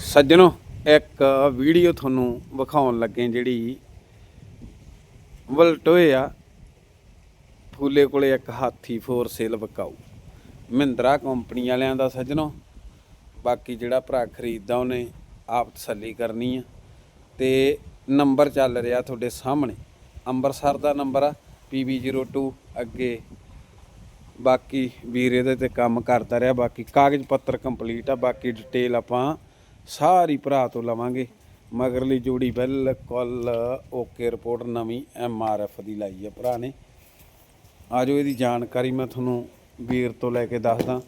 ਸੱਜਣੋ, ਇੱਕ ਵੀਡੀਓ ਤੁਹਾਨੂੰ ਵਿਖਾਉਣ ਲੱਗੇ ਜਿਹੜੀ ਵਲਟੋਏ ਆ। ਫੂਲੇ ਕੋਲੇ ਇੱਕ ਹਾਥੀ ਫੋਰ ਸੇਲ ਵਿਕਾਊ। ਮਹਿੰਦਰਾ ਕੰਪਨੀ ਵਾਲਿਆਂ ਦਾ ਸੱਜਣੋ। ਬਾਕੀ ਜਿਹੜਾ ਭਰਾ ਖਰੀਦਦਾ ਉਹਨੇ ਆਪ ਤਸੱਲੀ ਕਰਨੀ ਆ। ਤੇ ਨੰਬਰ ਚੱਲ ਰਿਹਾ ਤੁਹਾਡੇ ਸਾਹਮਣੇ। ਅੰਮ੍ਰਿਤਸਰ ਦਾ ਨੰਬਰ ਆ PB02 ਅੱਗੇ। ਬਾਕੀ ਵੀਰ ਇਹਦੇ ਤੇ ਕੰਮ ਕਰਦਾ ਰਿਹਾ। ਬਾਕੀ ਕਾਗਜ਼ ਪੱਤਰ ਕੰਪਲੀਟ ਆ। ਬਾਕੀ ਡਿਟੇਲ ਆਪਾਂ ਸਾਰੀ ਭਰਾ ਤੋਂ ਲਵਾਂਗੇ। ਮਗਰਲੀ ਜੋੜੀ ਬਿਲਕੁਲ ਓਕੇ ਰਿਪੋਰਟ ਨਵੀਂ ਐਮਆਰਐਫ ਦੀ ਲਾਈ ਆ ਭਰਾ ਨੇ। ਆਜੋ ਇਹਦੀ ਜਾਣਕਾਰੀ ਮੈਂ ਤੁਹਾਨੂੰ ਵੀਰ ਤੋਂ ਲੈ ਕੇ ਦੱਸਦਾ।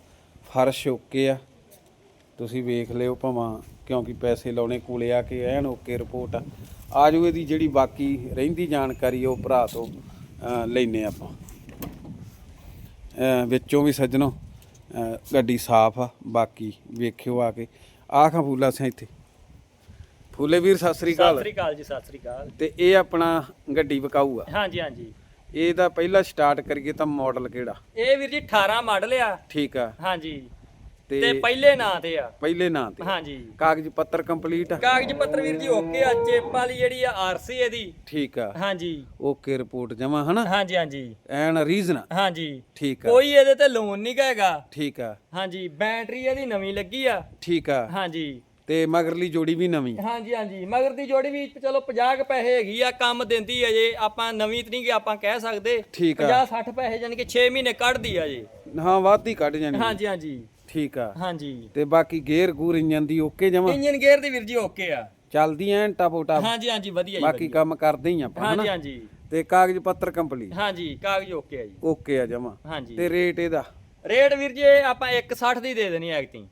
ਫਰਸ਼ ਓਕੇ ਆ। ਤੁਸੀਂ ਵੇਖ ਲਿਓ ਭਾਵਾਂ ਕਿਉਂਕਿ ਪੈਸੇ ਲਾਉਣੇ ਕੋਲੇ ਆ ਕੇ ਐਨ ਓਕੇ ਰਿਪੋਰਟ ਆ। ਆਜੋ ਇਹਦੀ ਜਿਹੜੀ ਬਾਕੀ ਰਹਿੰਦੀ ਜਾਣਕਾਰੀ ਉਹ ਭਰਾ ਤੋਂ ਅਹ, ਲੈਨੇ ਆਪਾਂ। ਵਿੱਚੋਂ ਵੀ ਸੱਜਣੋ ਗੱਡੀ ਸਾਫ਼ ਆ ਬਾਕੀ ਵੇਖਿਓ ਆ ਕੇ। ਆਹ ਖਾਂ ਫੂਲਾ ਸਿਆ ਇੱਥੇ। ਫੂਲੇ ਵੀਰ ਸਤਿ ਸ੍ਰੀ ਸਤਿ ਅਕਾਲ ਸ੍ਰੀ ਅਕਾਲ ਜੀ ਸਤਿ ਸ੍ਰੀ ਅਕਾਲ। ਤੇ ਇਹ ਆਪਣਾ ਗੱਡੀ ਵਿਕਾਊ ਆ ਹਾਂਜੀ। ਹਾਂਜੀ ਇਹਦਾ ਪਹਿਲਾਂ ਸਟਾਰਟ ਕਰੀਏ ਤਾਂ ਮਾਡਲ ਕਿਹੜਾ? ਇਹ ਵੀਰ ਜੀ 18 ਮਾਡਲ ਆ। ਠੀਕ ਆ। ਹਾਂਜੀ। ਤੇ ਪਹਿਲੇ ਨਾਂ ਤੇ ਆ। ਪਹਿਲੇ ਨਾਂ ਤੇ ਹਾਂਜੀ। ਕਾਗਜ਼ ਪੱਤਰ ਕੰਪਲੀਟ ਆ। ਕਾਗਜ਼ ਪੱਤਰ ਵੀਰ ਜੀ ਓਕੇ ਆ। ਚਿੱਪ ਵਾਲੀ ਜਿਹੜੀ ਆ ਆਰਸੀ ਇਹਦੀ ਠੀਕ ਆ। ਹਾਂਜੀ। ਓਕੇ ਰਿਪੋਰਟ ਜਮਾ ਹਨਾ? ਹਾਂਜੀ ਹਾਂਜੀ। ਐਨ ਰੀਜ਼ਨ ਹਾਂਜੀ। ਠੀਕ ਆ। ਕੋਈ ਇਹਦੇ ਤੇ ਲੋਨ ਨਹੀਂ ਹੈਗਾ। ਠੀਕ ਆ। ਹਾਂਜੀ ਬੈਟਰੀ ਇਹਦੀ ਨਵੀਂ ਲੱਗੀ ਆ। ਠੀਕ ਆ। ਹਾਂਜੀ। ਤੇ ਮਗਰਲੀ ਜੋੜੀ ਵੀ ਨਵੀਂ। ਹਾਂਜੀ ਹਾਂਜੀ। ਮਗਰ ਦੀ ਜੋੜੀ ਵੀ ਚਲੋ 50 ਕੁ ਪੈਸੇ ਹੈਗੀ ਆ ਕੰਮ ਦਿੰਦੀ ਆ ਜੇ। ਆਪਾਂ ਨਵੀਂ ਤੇ ਨਹੀਂ ਕਿ ਆਪਾਂ ਕਹਿ ਸਕਦੇ। ਠੀਕ ਆ। 50 60 ਪੈਸੇ ਯਾਨੀ ਕਿ 6 ਮਹੀਨੇ ਕੱਢਦੀ ਆ ਜੇ। ਹਾਂ ਵੱਧ ਕੱਢ ਜਾਣੀ। ਹਾਂਜੀ ਹਾਂਜੀ। ਠੀਕ ਆ। ਹਾਂਜੀ। ਤੇ ਬਾਕੀ ਗੇਅਰ ਗੂਰ ਇੰਜਨ ਦੀ ਓਕੇ ਜਮਾ? ਇੰਜਨ ਗੇਅਰ ਦੀ ਵੀਰ ਜੀ ਓਕੇ ਆ। ਚੱਲਦੀ ਐ ਟਾਪੋ ਟਾਪ। ਹਾਂਜੀ ਹਾਂਜੀ ਵਧੀਆ ਜੀ ਬਾਕੀ ਕੰਮ ਕਰਦੇ ਹੀ ਆਪਾਂ ਹਾਂਜੀ ਹਾਂਜੀ। ਤੇ ਕਾਗਜ਼ ਪੱਤਰ ਕੰਪਲੀਟ ਹਾਂਜੀ ਕਾਗਜ਼ ਓਕੇ ਆ ਜੀ। ਓਕੇ ਆ ਜਮਾ। ਹਾਂਜੀ। ਤੇ ਰੇਟ ਇਹਦਾ? ਰੇਟ ਵੀਰ ਜੀ ਆਪਾਂ 160 ਦੀ ਦੇ ਦੇਣੀ ਐਕਟਿੰਗ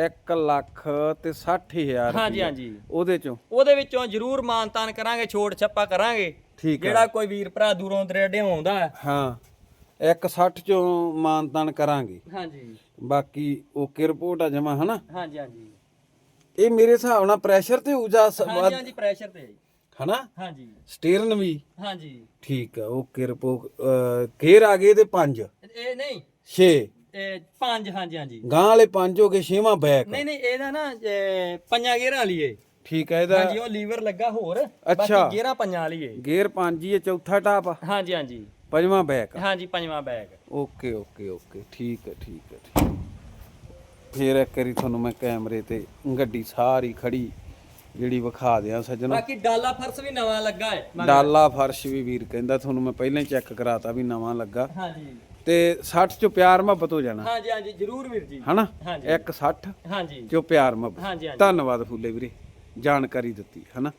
1 ਲੱਖ ਤੇ 60000 ਹਾਂਜੀ ਹਾਂਜੀ। ਉਹਦੇ ਚੋਂ? ਉਹਦੇ ਵਿੱਚੋਂ ਜ਼ਰੂਰ ਮਾਨਤਾਨ ਕਰਾਂਗੇ ਛੋਟ ਛੱਪਾ ਕਰਾਂਗੇ। ਠੀਕ ਜਿਹੜਾ ਕੋਈ ਵੀਰ ਭਰਾ ਦੂਰੋਂ ਦਰੇਡਿਓਂ ਆਉਂਦਾ ਹਾਂ। 160 ਚੋਂ ਮਾਨਤਾਨ ਕਰਾਂਗੇ। ਹਾਂਜੀ। ਬਾਕੀ ਓਕੇ ਰਿਪੋਰਟ ਆ ਜਮਾ ਹਨਾ? ਹਾਂਜੀ ਹਾਂਜੀ। ਇਹ ਮੇਰੇ ਹਿਸਾਬ ਨਾਲ ਪ੍ਰੈਸ਼ਰ ਤੇ ਹੋ ਜਾ ਸ- ਹਾਂਜੀ ਹਾਂਜੀ ਪ੍ਰੈਸ਼ਰ ਤੇ ਹੈ। ਹਨਾ? ਹਾਂਜੀ। ਸਟੀਅਰਨ ਵੀ? ਹਾਂਜੀ। ਠੀਕ ਆ ਓਕੇ ਰਿਪੋਰਟ ਗੇਅਰ ਆ ਗਏ ਤੇ 5 ਇਹ ਨਹੀਂ। 6 ਇਹ ਪੰਜ ਹਾਂਜੀ ਹਾਂਜੀ। ਗਾਂ ਵਾਲੇ 5 ਹੋ ਗਏ ਛੇਵਾਂ ਬੈਕ ਨਹੀਂ ਨਹੀਂ ਇਹਦਾ ਨਾ ਇਹ ਪੰਜਾਂ ਗੇਅਰਾਂ ਵਾਲੀ ਏ। ਠੀਕ ਆ ਇਹਦਾ ਹਾਂਜੀ ਉਹ ਲੀਵਰ ਲੱਗਾ ਹੋਰ। ਬਾਕੀ ਗੇਅਰਾਂ ਪੰਜਾਂ ਵਾਲੀ ਏ। ਗੇਅਰ 5 ਹੀ ਹੈ ਚੌਥਾ ਟਾਪ ਹਾਂਜੀ ਹਾਂਜੀ। ਪੰਜਵਾਂ ਬੈਕ ਹਾਂਜੀ ਪੰਜਵਾਂ ਬੈਗ ਓਕੇ ਓਕੇ ਓਕੇ। ਠੀਕ ਹੈ ਠੀਕ ਹੈ ਠੀਕ ਹੈ। ਫੇਰ ਇੱਕ ਵਾਰੀ ਤੁਹਾਨੂੰ ਮੈਂ ਕੈਮਰੇ ਤੇ ਗੱਡੀ ਸਾਰੀ ਖੜੀ ਜਿਹੜੀ ਵਿਖਾ ਦਿਆਂ ਸੱਜਣੋ। ਬਾਕੀ ਡਾਲਾ ਫਰਸ ਵੀ ਨਵਾਂ ਲੱਗਾ ਹੈ ਡਾਲਾ ਫਰਸ਼ ਵੀ ਵੀਰ ਕਹਿੰਦਾ ਤੁਹਾਨੂੰ ਮੈਂ ਪਹਿਲਾਂ ਹੀ ਚੈੱਕ ਕਰਾਤਾ ਵੀ ਨਵਾਂ ਲੱਗਾ। ਹਾਂਜੀ। ਤੇ 60 ਚੋਂ ਪਿਆਰ ਮੁਹੱਬਤ ਹੋ ਜਾਣਾ। ਹਾਂਜੀ ਹਾਂਜੀ ਜ਼ਰੂਰ ਵੀਰ ਜੀ। ਹਨਾ। ਇੱਕ 60 ਹਾਂਜੀ। ਚੋਂ ਪਿਆਰ ਮੁਹੱਬਤ। ਹਾਂਜੀ ਹਾਂਜੀ। ਧੰਨਵਾਦ ਫੁੱਲੇ ਵੀਰੇ। ਜਾਣਕਾਰੀ ਦਿੱਤੀ ਹਨਾ?